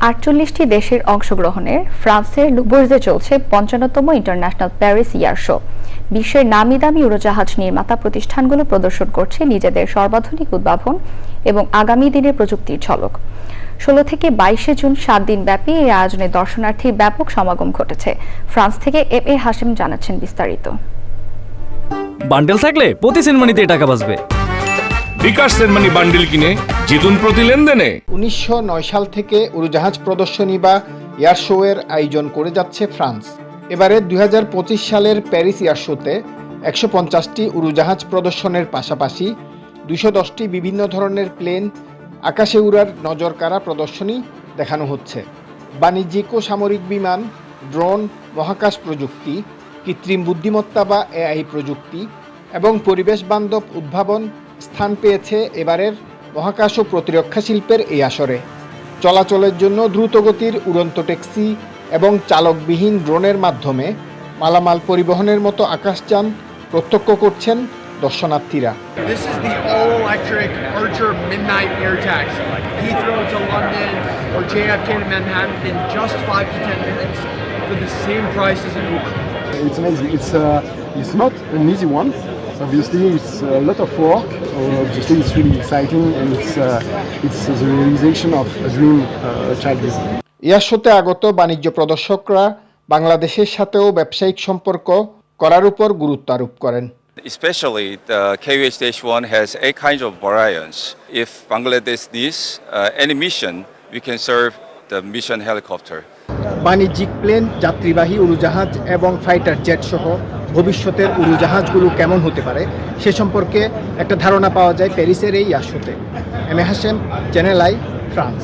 আটচল্লিশটি দেশের অংশগ্রহণে ফ্রান্সের লুবুর্জে চলছে পঞ্চান্নতম ইন্টারন্যাশনাল প্যারিস ইয়ার শো। বিশ্বের নামি দামি উড়োজাহাজ নির্মাতা প্রতিষ্ঠানগুলো প্রদর্শন করছে নিজেদের সর্বাধুনিক উদ্ভাবন এবং আগামী দিনের প্রযুক্তির ঝলক। ষোলো থেকে বাইশে জুন সাত দিন ব্যাপী এই আয়োজনে দর্শনার্থীর ব্যাপক সমাগম ঘটেছে। ফ্রান্স থেকে এম এ হাসিম জানাচ্ছেন বিস্তারিত। বান্ডেল থাকলে প্রতি সেনমানিতে টাকা বাঁচবে। বিকাশ সেনমানি বান্ডিল কিনে জিতুন প্রতি লেনদেনে। উনিশশো সাল থেকে উড়োজাহাজ প্রদর্শনী বা এয়ার শো এর আয়োজন করে যাচ্ছে ফ্রান্স। এবারে দুই হাজার পঁচিশ সালের প্যারিস এয়ার শোতে একশো পঞ্চাশটি উড়োজাহাজ প্রদর্শনের পাশাপাশি দুশো দশটি বিভিন্ন ধরনের প্লেন, আকাশে উড়ার নজরকাড়া প্রদর্শনী দেখানো হচ্ছে। বাণিজ্যিক ও সামরিক বিমান, ড্রোন, মহাকাশ প্রযুক্তি, কৃত্রিম বুদ্ধিমত্তা বা এআই প্রযুক্তি এবং পরিবেশ বান্ধব উদ্ভাবন স্থান পেয়েছে এবারের মহাকাশ ও প্রতিরক্ষা শিল্পের এই আসরে। চলাচলের জন্য দ্রুতগতির উড়ন্ত ট্যাক্সি এবং চালকবিহীন ড্রোনের মাধ্যমে মালামাল পরিবহনের মতো আকাশযান প্রত্যক্ষ করছেন দর্শনার্থীরা। It's amazing. It's uh, it's not an easy one, Obviously, it's a lot of work. Uh, Obviously, it's really exciting, and it's uh, it's the realization of a dream uh, a child is. Air শোতে আগত বাণিজ্য প্রদর্শকরা বাংলাদেশের সাথেও ব্যবসায়িক সম্পর্ক করার উপর গুরুত্ব আরোপ করেন Especially the KUH-1 has eight kinds of variants. If Bangladesh needs uh, any mission, we can serve the mission helicopter. বাণিজ্যিক প্লেন, যাত্রীবাহী উড়োজাহাজ এবং ফাইটার জেট সহ ভবিষ্যতের উড়োজাহাজগুলো কেমন হতে পারে সে সম্পর্কে একটা ধারণা পাওয়া যায় প্যারিসের এই আসতে M A Hashem channel I France